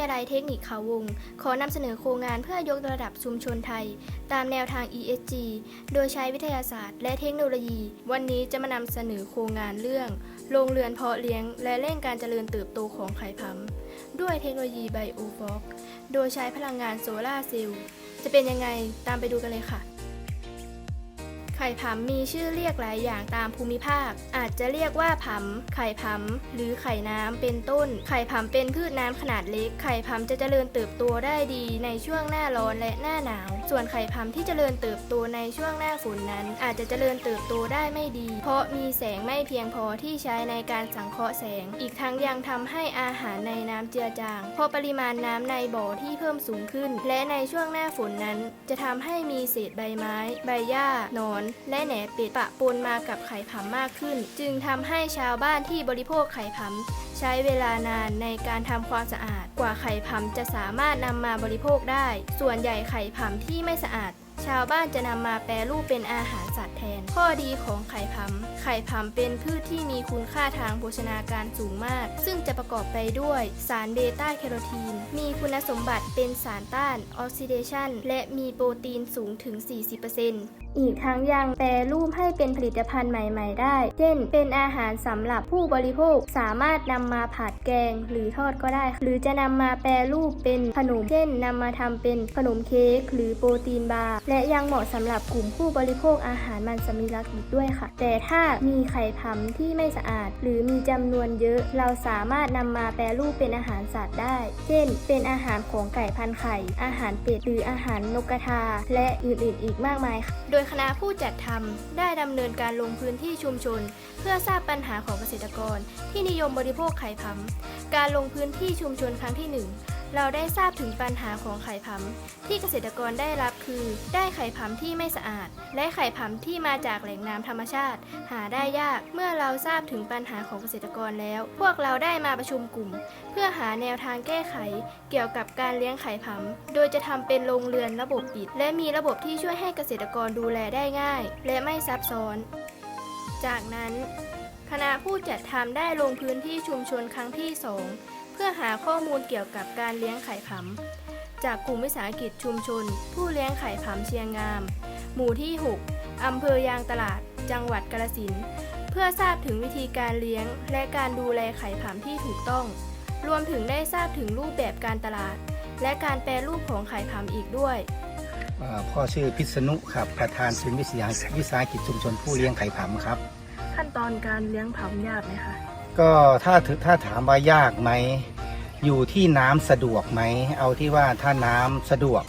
ยาลัยเทคนิคเขาวง ขอนำเสนอโครงงานเพื่อยกระดับชุมชนไทย ตามแนวทาง ESG โดยใช้วิทยาศาสตร์ และเทคโนโลยี วันนี้จะมานำเสนอโครงงานเรื่อง โรงเรือนเพาะเลี้ยง และเร่งการเจริญเติบโตของไข่ผำด้วยเทคโนโลยีไบโอฟอกโดยใช้พลังงานโซลาร์เซลล์จะเป็นยังไงตามไปดูกันเลยค่ะ ไข่ผำมีชื่อเรียกหลายอย่างตามภูมิภาค อาจจะเรียกว่าผำไข่ผำหรือไข่น้ำเป็นต้น ไข่ผำเป็นพืชน้ำขนาดเล็ก ไข่ผำจะเจริญเติบโตได้ดีในช่วงหน้าร้อนและหน้าหนาว ส่วนไข่ผำที่เจริญเติบโตในช่วงหน้าฝนนั้น อาจจะเจริญเติบโตได้ไม่ดี เพราะมีแสงไม่เพียงพอที่ใช้ในการสังเคราะห์แสง อีกทั้งยังทำให้อาหารในน้ำเจือจาง เพราะปริมาณน้ำในบ่อที่เพิ่มสูงขึ้น และในช่วงหน้าฝนนั้น จะทำให้มีเศษใบไม้ ใบหญ้าหนอนและแหนเป็ดปะปนมากับไข่ผำมากขึ้น จึงทำให้ชาวบ้านที่บริโภคไข่ผำใช้เวลานานในการทำความสะอาด กว่าไข่ผำจะสามารถนำมาบริโภคได้ ส่วนใหญ่ไข่ผำที่ไม่สะอาดชาวบ้านจะนำมาแปรรูปเป็นอาหารสัตว์แทน ข้อดีของไข่ผำไข่ผำเป็นพืชที่มีคุณค่าทางโภชนาการสูงมาก ซึ่งจะประกอบไปด้วยสารเบต้าแคโรทีน มีคุณสมบัติเป็นสารต้านออกซิเดชันและมีโปรตีนสูงถึง 40% อีกทั้งยังแปรรูปให้เป็นผลิตภัณฑ์ใหม่ ๆ ได้ เช่น เป็นอาหารสำหรับผู้บริโภคสามารถนำมาผัดแกงหรือทอดก็ได้ หรือจะนำมาแปรรูปเป็นขนม เช่นนำมาทำเป็นขนมเค้กหรือโปรตีนบาร์และยังเหมาะสำหรับกลุ่มผู้บริโภคอาหารมันสำลักอีกด้วยค่ะ แต่ถ้ามีไข่ผำที่ไม่สะอาด หรือมีจำนวนเยอะ เราสามารถนำมาแปรรูปเป็นอาหารสัตว์ได้ เช่น เป็นอาหารของไก่พันไข่ อาหารเป็ดหรืออาหารนกกระทา และอื่นๆอีกมากมายค่ะโดยยคณะผู้จัดทำได้ดำเนินการลงพื้นที่ชุมชน เพื่อทราบปัญหาของเกษตรกร ที่นิยมบริโภคไข่ผำการลงพื้นที่ชุมชนครั้งที่หนึ่ง เราได้ทราบถึงปัญหาของไข่ผำที่เกษตรกรได้รับคือ ได้ไข่ผำที่ไม่สะอาด และไข่ผำที่มาจากแหล่งน้ำธรรมชาติ หาได้ยาก เมื่อเราทราบถึงปัญหาของเกษตรกรแล้ว พวกเราได้มาประชุมกลุ่ม เพื่อหาแนวทางแก้ไข เกี่ยวกับการเลี้ยงไข่ผำโดยจะทำเป็นโรงเรือนระบบปิด และมีระบบที่ช่วยให้เกษตรกรดูแลได้ง่าย และไม่ซับซ้อน จากนั้น คณะผู้จัดทำได้ลงพื้นที่ชุมชนครั้งที่ 2 พื่อหาข้อมูลเกี่ยวกับการเลี้ยงไข่ผำจากกลุ่มวิสาหกิจชุมชน ผู้เลี้ยงไข่ผำเชียงงาม หมู่ที่ 6อำเภอยางตลาด จังหวัดกาฬสินธุ์เพื่อทราบถึงวิธีการเลี้ยง และการดูแลไข่ผำที่ถูกต้อง รวมถึงได้ทราบถึงรูปแบบการตลาด และการแปรรูปของไข่ผำอีกด้วยเอ่อพ่อชื่อพิษณุครับประธานศูนย์วิสาหวิสาหกิจชุมชนผู้เลี้ยงไข่ผำครับ ขั้นตอนการเลี้ยงผำยากไหมคะ ก็ถ้าถ้าถามว่ายากไหม อยู่ที่น้ำสะดวกไหม เอาที่ว่าถ้าน้ำสะดวก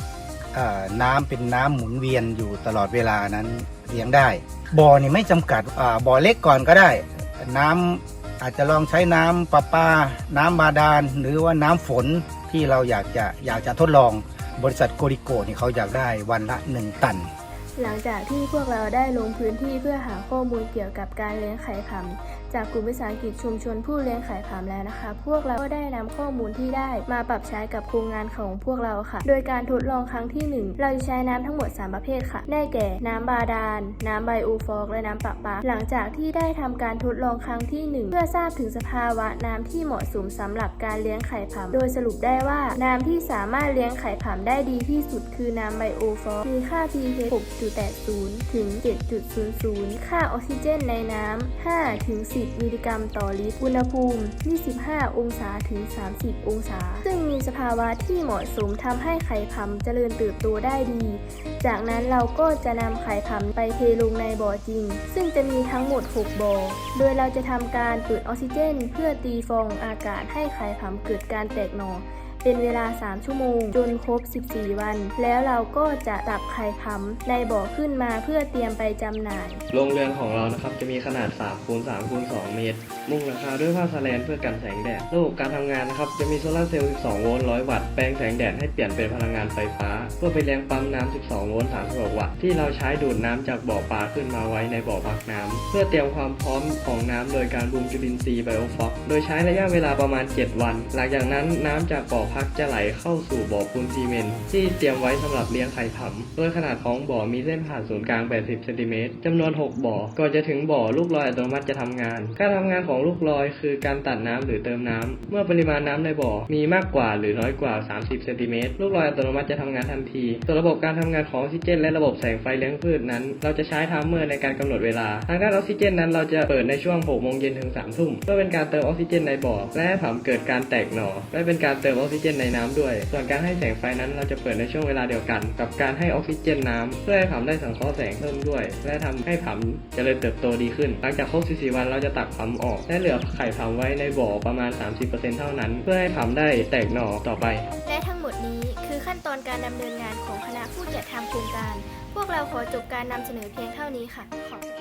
น้ำเป็นน้ำหมุนเวียนอยู่ตลอดเวลานั้นเลี้ยงได้ บ่อนี่ไม่จำกัดบ่อเล็กก่อนก็ได้ น้ำอาจจะลองใช้น้ำประปา น้ำบาดาลหรือว่าน้ำฝนที่เราอยากจะอยากจะทดลองบริษัทโกริโกนี่เขาอยากได้วันละหนึ่งตัน หลังจากที่พวกเราได้ลงพื้นที่เพื่อหาข้อมูลเกี่ยวกับการเลี้ยงไข่ผำ จากกลุ่มวิสาหกิจชุมชนผู้เลี้ยงไข่ผำแล้วนะคะ พวกเราก็ได้นำข้อมูลที่ได้มาปรับใช้กับโครงงานของพวกเราค่ะ โดยการทดลองครั้งที่หนึ่งเราจะใช้น้ำทั้งหมด 3 ประเภทค่ะ ได้แก่ น้ำบาดาล น้ำไบโอฟอกและน้ำประปา หลังจากที่ได้ทำการทดลองครั้งที่หนึ่งเพื่อทราบถึงสภาวะน้ำที่เหมาะสมสำหรับการเลี้ยงไข่ผำโดยสรุปได้ว่า น้ำที่สามารถเลี้ยงไข่ผำได้ดีที่สุด คือน้ำไบโอฟอกมีค่า pH 6.80 ถึง 7.00 ค่าออกซิเจนในน้ำ5ถึง10 มิลลิกรัมต่อลิตร อุณหภูมิ 25 องศาถึง 30 องศา ซึ่งมีสภาวะที่เหมาะสมทำให้ไข่ผำเจริญเติบโตได้ดี จากนั้นเราก็จะนำไข่ผำไปเทลงในบ่อจริง ซึ่งจะมีทั้งหมด 6 บ่อ โดยเราจะทำการเปิดออกซิเจน เพื่อตีฟองอากาศให้ไข่ผำเกิดการแตกหน่อ เป็นเวลา 3 ชั่วโมง จนครบ 14 วัน แล้วเราก็จะตักไข่ผำในบ่อขึ้นมาเพื่อเตรียมไปจำหน่าย โรงเรือนของเรานะครับจะมีขนาด3คูณ3คูณ2เมตร มุงหลังคาด้วยผ้าสแลนเพื่อกันแสงแดด ระบบการทำงานนะครับจะมีโซลาร์เซลล์ 12 โวลต์ 100 วัตต์ แปลงแสงแดดให้เปลี่ยนเป็นพลังงานไฟฟ้า เพื่อไปเลี้ยงปั๊มน้ำ12 โวลต์ 36 วัตต์ ที่เราใช้ดูดน้ำจากบ่อปลาขึ้นมาไว้ในบ่อพักน้ำเพื่อเตรียมความพร้อมของน้ำโดยการบูมจุลินทรีย์ไบโอฟอกโดยใช้ระยะเวลาประมาณ 7 วัน หลังจากนั้นน้ำจากบ่อพักจะไหลเข้าสู่บ่อปูนซีเมนต์ที่เตรียมไว้สำหรับเลี้ยงไข่ผำโดยขนาดของบ่อมีเส้นผ่านศูนย์กลาง 80 เซนติเมตรจำนวน 6 บ่อ ก่อนจะถึงบ่อลูกลอยอัตโนมัติจะทำงาน การทำงานของลูกลอยคือการตัดน้ำหรือเติมน้ำเมื่อปริมาณน้ำในบ่อมีมากกว่าหรือน้อยกว่า 30 เซนติเมตรลูกลอยอัตโนมัติจะทำงานทันทีส่วนระบบการทำงานของออกซิเจน และระบบแสงไฟเลี้ยงพืชนั้น เราจะใช้ไทม์เมอร์ในการกำหนดเวลา ทางด้านออกซิเจนนั้นเราจะเปิดในช่วง 6 โมงเย็นถึง 3 ทุ่มเพื่อเป็นการเติมออกซิเจนในบ่อและให้ผัมเกิดการแตกหน่อและเป็นการเติมออกซิเจนในน้ำด้วย ส่วนการให้แสงไฟนั้นเราจะเปิดในช่วงเวลาเดียวกัน กับการให้ออกซิเจนน้ำเพื่อให้ผัมได้สังเคราะห์แสงเพิ่มด้วย และทำให้ผัมเจริญเติบโตดีขึ้น หลังจากครบ 14 วันเราจะตักผัมออก และเหลือไข่ผัมไว้ในบ่อประมาณ 30%เท่านั้น เพื่อให้ผัมได้แตกหน่อต่อไป และทั้งหมดนี้คือขั้นตอนการดำเนินงานของคณะผู้จัดทำโครงการ พวกเราขอจบการนำเสนอเพียงเท่านี้ค่ะขอบคุณ